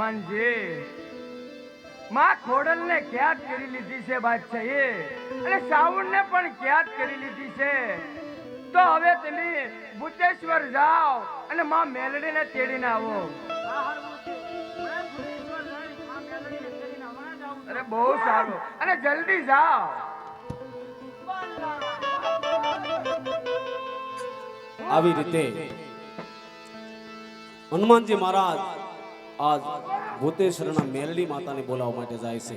હનુમાનજી માં ખોડલ ને ક્યાદ કરી લીધી છે બાદશાહે. અને સાવણ ને પણ ક્યાદ કરી લીધી છે. તો હવે તમે ભૂતેશ્વર જાઓ અને માં મેલડી ને તેડીને આવો. અરે બહુ સારું. અને જલ્દી જાઓ. આવી રીતે હનુમાનજી મહારાજ આજ ભૂતેશ્વરના મેલડી માતાને બોલાવવા માટે જાય છે.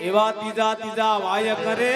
એવા ત્રીજા ત્રીજા વાય કરે.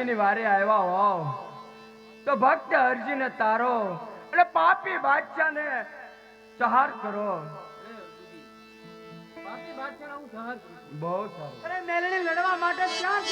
અરજીની વારે આવ્યા હોવ. તો ભક્ત અરજીને તારો અને પાપી બાદશાહને સહાર કરો. બહુ સારું. અરે મેલડી લડવા માટે ક્યાં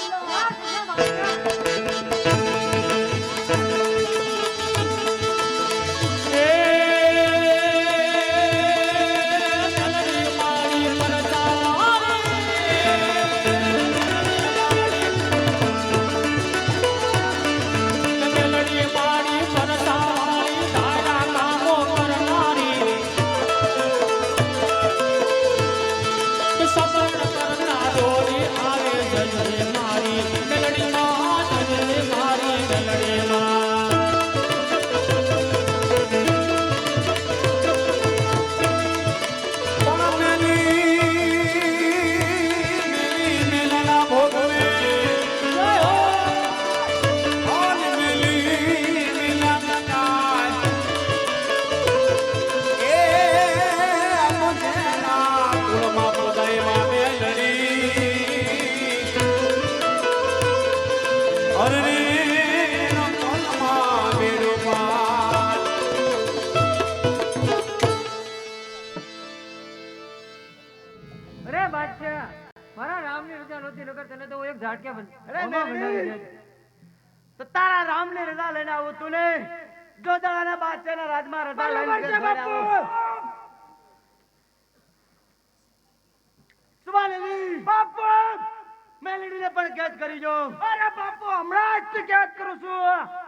મેલડીને પણ કેદ કરી જો. અરે બાપુ, હમણાં જ કેદ કરું છું.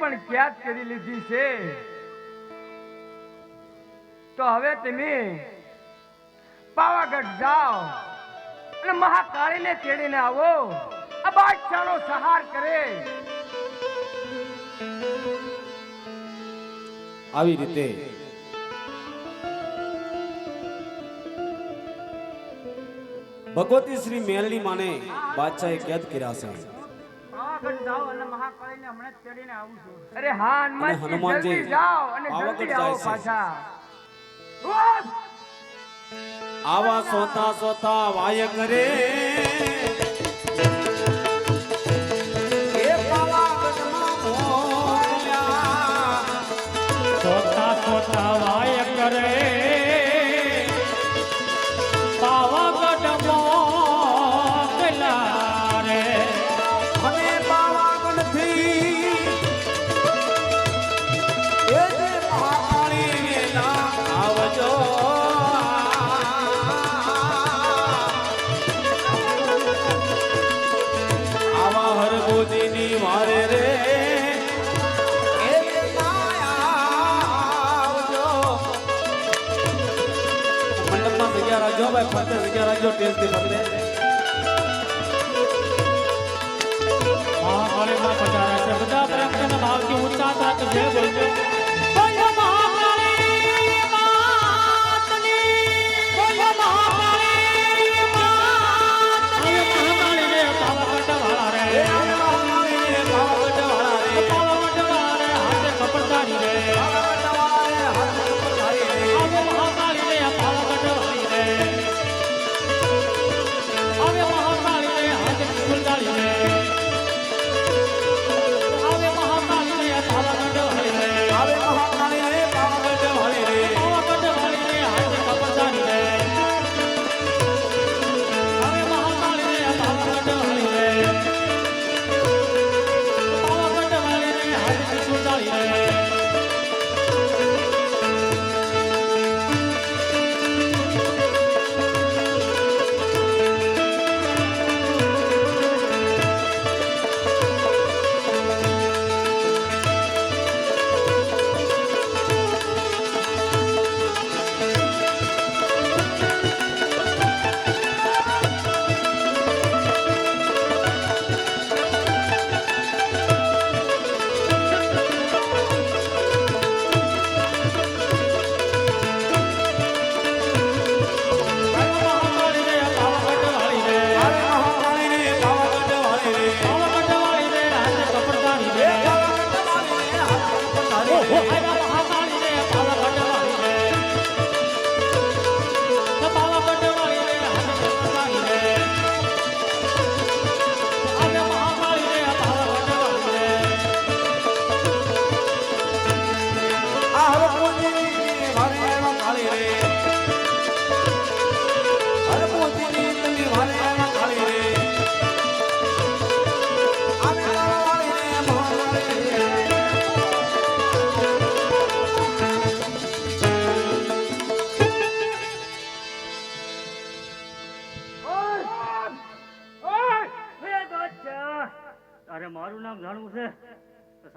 પણ ક્યાદ કરી લીધી છે. તો હવે તમે પાવાગઢ જાઓ અને મહાકાળીને તેડીને આવો. આ બાદશાહનો સહાર કરે. આવી રીતે ભગવતી શ્રી મેલની માને બાદશાહે કેદ કર્યા છે. અરે હા હનુમાનજી પાવાગઢ જાય છે. આવા સોતા સોતા વાય કરે ભાઈ ફરતે જગ્યા રાખજો ટેસ્ટથી બધા પ્રેમના ભાવથી ઊંચા થાક જય બોલજો.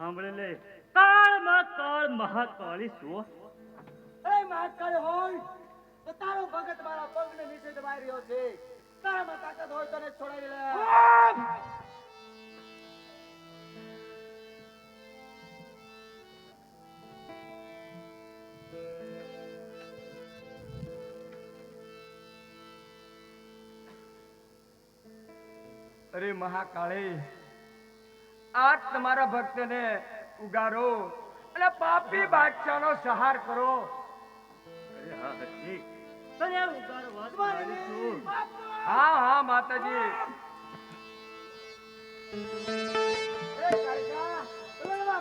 સાંભળી લે કાળમાં કાળ મહાકાળી શું એ મહાકાળી હોય, તો તારો ભગત મારા પગને નીચે દબાઈ રહ્યો છે. તારામાં તાકાત હોય તો એને છોડાવી લે. અરે મહાકાળી આજ તમારા ભક્તને ઉગારો. અને પાપી બાદશાહનો સહાર કરો. હા હા માતાજી.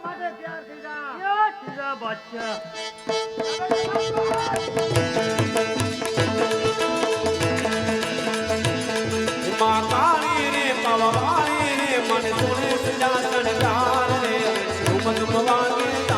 માટે તૈયાર થઈ જા. બાદશાહ. ಸರ್ವವಾಗಿ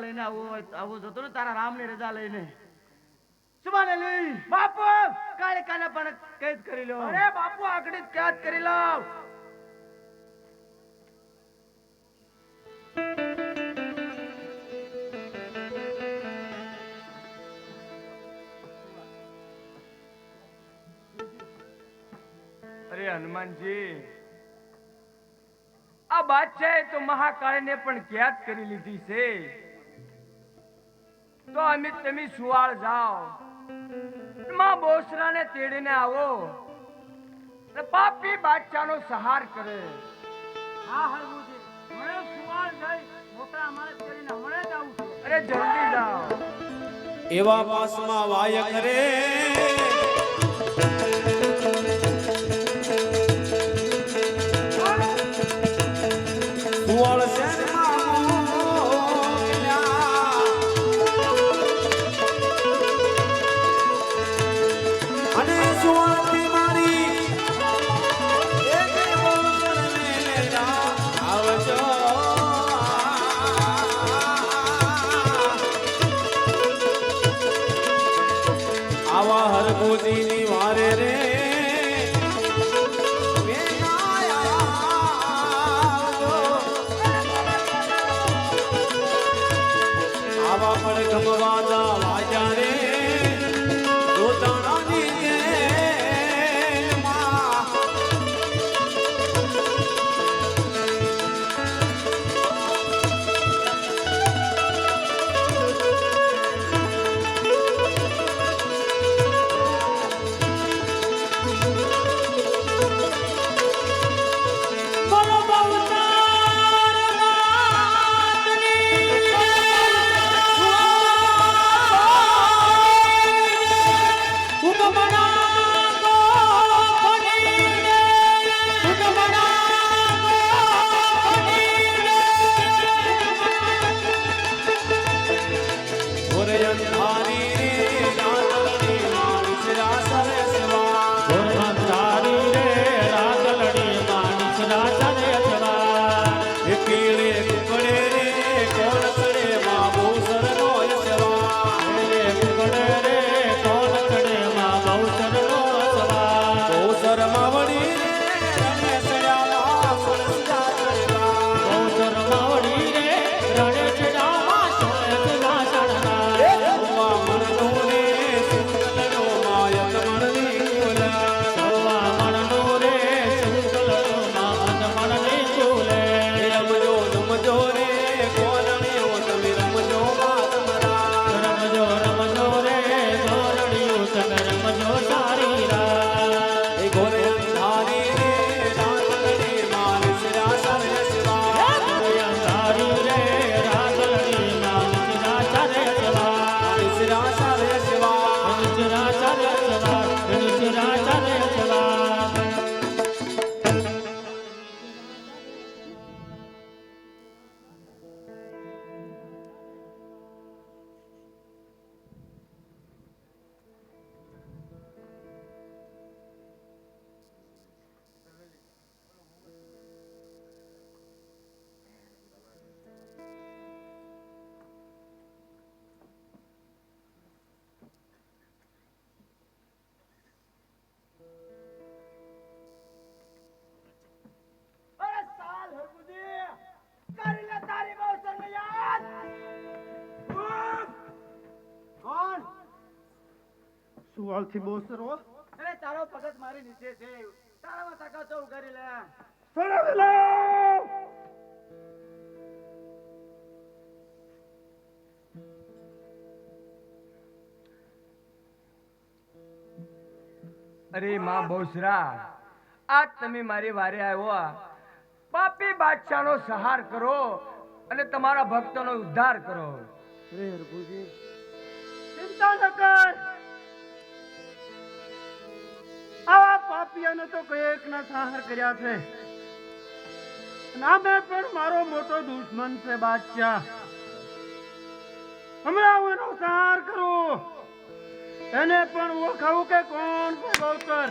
રજા લઈને હોય આવું જતો ને તારા રામની રજા લઈને. સુબાને લઈ. બાપુ! કાળિકાને પણ કેદ કરી લો. અરે બાપુ આગળ જ કરી લાવ અરે હનુમાનજી આ બાદશાહે તો મહાકાળીને પણ કેદ કરી લીધી છે. તો અમે તમે સુવાળ જાઓ. માં બોસરાને તેડીને આવો. અને પાપી બાદશાહનો સહાર કરે. હા હરમુજી મને સુવાળ જઈ મોટા અમારે કરીને હમણાં જ આવું અરે જલ્દી જાઓ. એવા પાસમાં વાય કરે. સુવાલથી સરો અરે તારો પગત મારી નીચે છે. તારામાં તાકાત ઉગારી લે. સડાવી લે! અરે માં બહુસરા આજ તમે મારી વારે આવ્યા પાપી બાદશાહનો સહાર કરો અને તમારા ભક્તોનો ઉદ્ધાર કરો. રે હરભુજી. ચિંતા ન કર. પાપિયાને તો કંઈક ના સહાર કર્યા છે. ના પણ મારો મોટો દુશ્મન છે બાદશાહ. હમણાં હું એનો સહાર કરું. એને પણ ઓળખાવું કે કોણ છે ગૌતર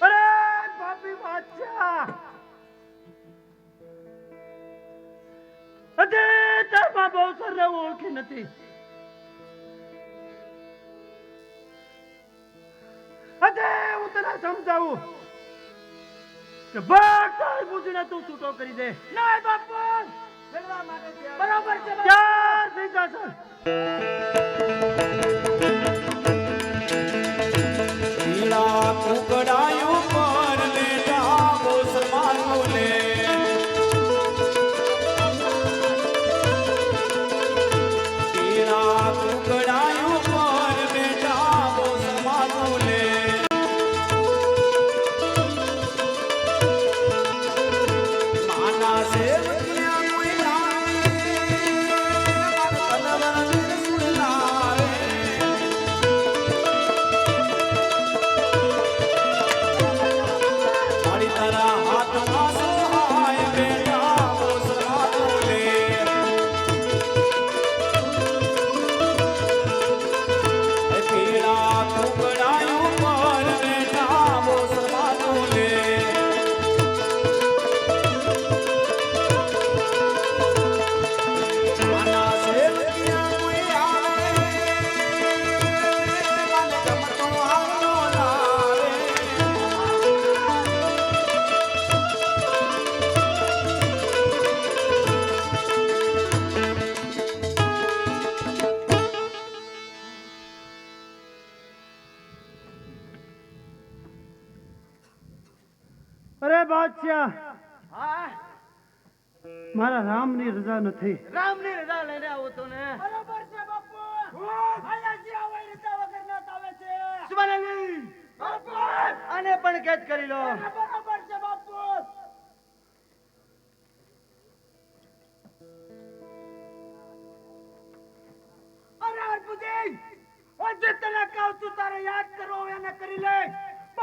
અરે પાપી બાદશાહ! અજે તારમાં બહુ સર ઓળખી નથી. અજે હું તને સમજાવું કે ભક્ત બુદ્ધિને તું છૂટો કરી દે ના બાપુ. બરોબર છે. ચાર પીળા બાદશાહ. હા? મારા રામની રજા નથી. રામની રજા લઈને આવો તો ને. બરોબર છે બાપુ. અહીંયા જે આવે રજા વગર ના આવે છે. સુમાનલી બાપુ! આને પણ કેદ કરી લો. બરોબર છે બાપુ. અરે અર્પુજી ઓ જે તને કહું તું તારે યાદ કરો એને કરી લે.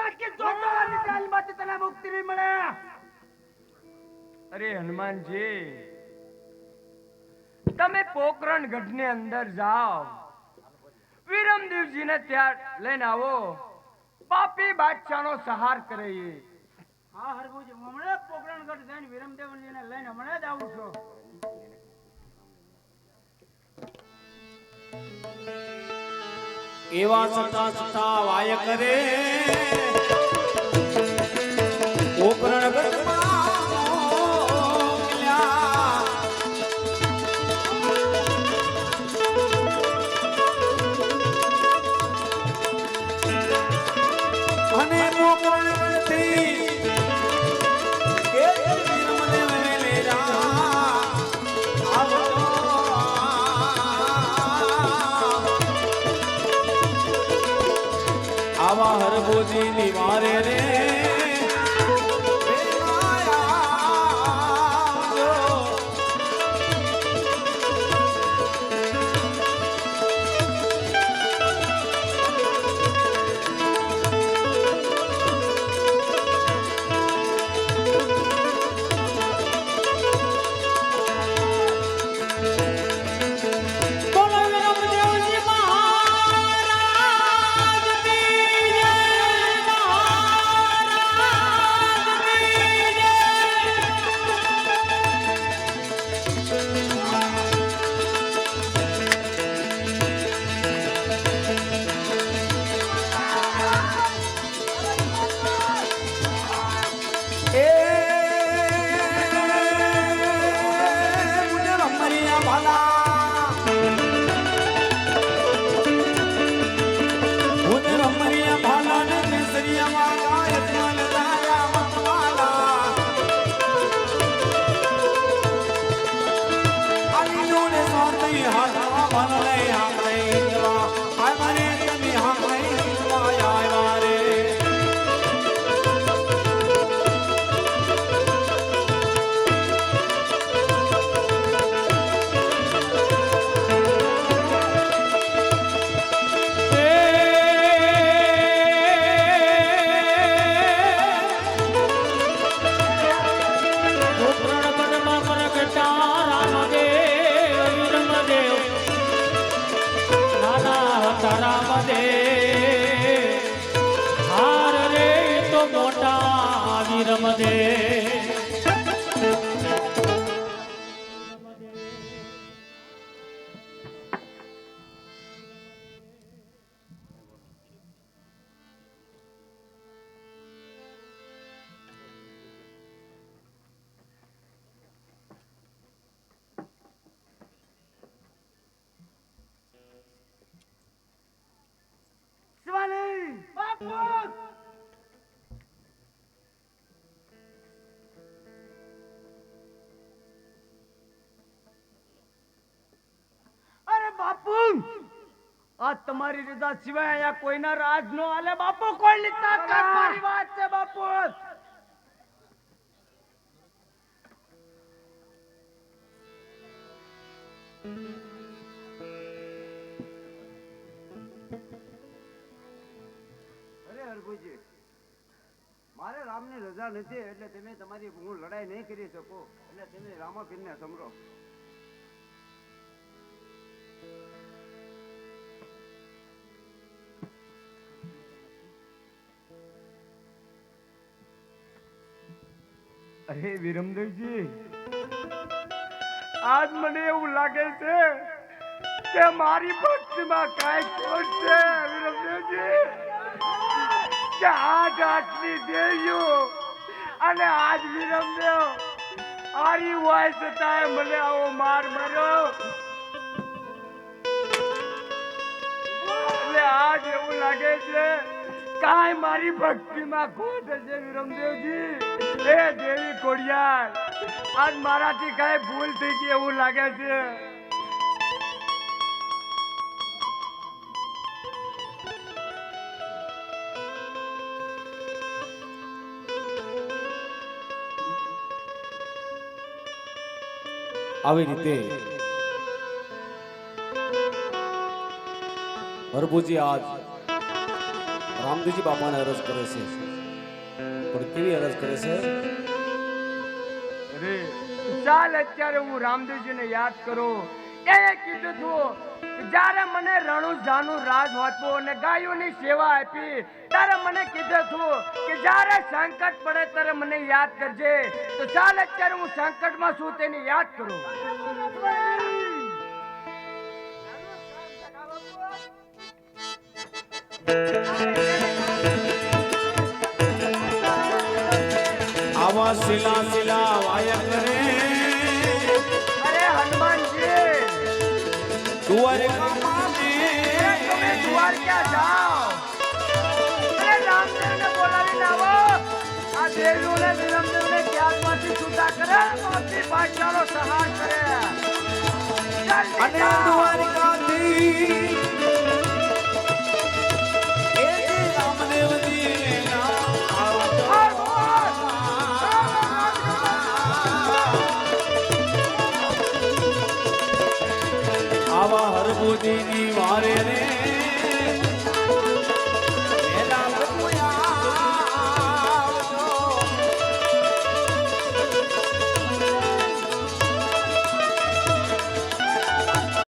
બાકી જોતવાની ચાલમાંથી તને મુક્તિ નહીં મળે. અરે હનુમાનજી તમે પોકરણ ગઢની અંદર જાઓ. વિરમદેવજીને ત્યાં લઈને આવો. પાપી બાદશાહનો સહાર કરે હા હરભુજી હમણાં જ પોકરણગઢ જઈને વિરમદેવજીને લઈને હમણાં જ આવું છું. એવા સતા સતા વાય કરે. પોકરણ અને એ વીરમદેવ આવા. હરભોજી નિવારે રે. મારી આ તમારી રજા સિવાય અહીંયા કોઈના રાજ નો હાલે. બાપુ, કોઈની તાકાત મારી વાત છે, બાપુ. અરે હરભુજી, મારે રામની રજા નથી, એટલે તમે તમારી હું લડાઈ નહીં કરી શકો. એટલે તમે રામાપીરને સમરો અરે વિરમદેવજી, આજ મને એવું લાગે છે કે મારી ભક્તિમાં કાંઈ ખોટ છે, વિરમદેવજી. કે આજ આટલી દેવીઓ અને આજ વિરમદેવ, આરી હોય છતાંય મને આવો માર માર્યો. એટલે આજ એવું લાગે છે, કાંઈ મારી ભક્તિમાં ખોટ હશે વિરમદેવજી. હે દેવી કોડિયાર, આજ મારાથી કઈ ભૂલ થઈ ગઈ એવું લાગે છે. આવી રીતે હરભુજી આજ રામદેવજી બાપાને અરજ કરે છે. પણ કેવી અરજ કરે છે અરે ચાલ અત્યારે હું રામદેવજીને યાદ કરું. એ કીધું તું જ્યારે મને રણુ જાનું રાજ હોતું અને ગાયોની સેવા આપી ત્યારે મને કીધું તું કે જ્યારે સંકટ પડે ત્યારે મને યાદ કરજે. તો ચાલ અત્યારે હું સંકટમાં છું તેને યાદ કરું. આવા શિલા શિલા વાયા કરે. અરે હનુમાનજી! દ્વારકામાં તમે દ્વારકા જાઓ? અરે રામદેવને બોલાવીને આવો. આ દેવીઓને વિરમદેવને જ્ઞાનમાંથી છૂટા કરે મોટી ભાષાનો સહાર કરે. અને દ્વારકાથી હરભુજીની વારે રે